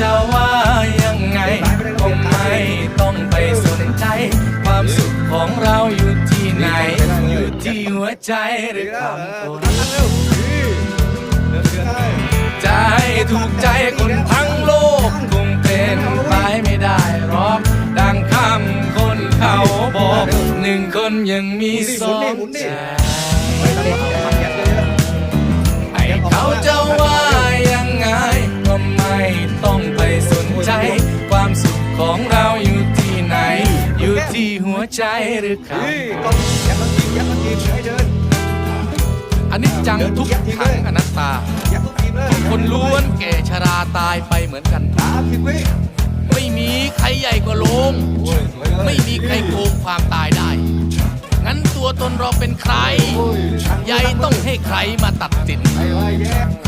จะว่ายังไงคงไม่ต้องไปสนใจ ความสุขของเราอยู่ที่ไหน อยู่ที่หัวใจหรือคำคนใจถูกใจคนทั้งโลกคงเป็นไปไม่ได้หรอกดังคำคนเขาบอก หนึ่งคนยังมีสองใจ ที่หัวใจหรือคนี่ต้องยักษ์ทีมยักษ์ทีมให้เดินำอันนี้จังทุกขังอนัตตายักษ์ทีมเลยคนล้วนแก่ชราตายไปเหมือนกันสามสิบวิไม่มีใครใหญ่กว่าโลงโอ้ยสวยเลยไม่มีใครโกงความตายได้ งั้นตัวตนเราเป็นใครโอ้ยใหญ่ต้องให้ใครมาตัดสินไอ้ไอ้แย่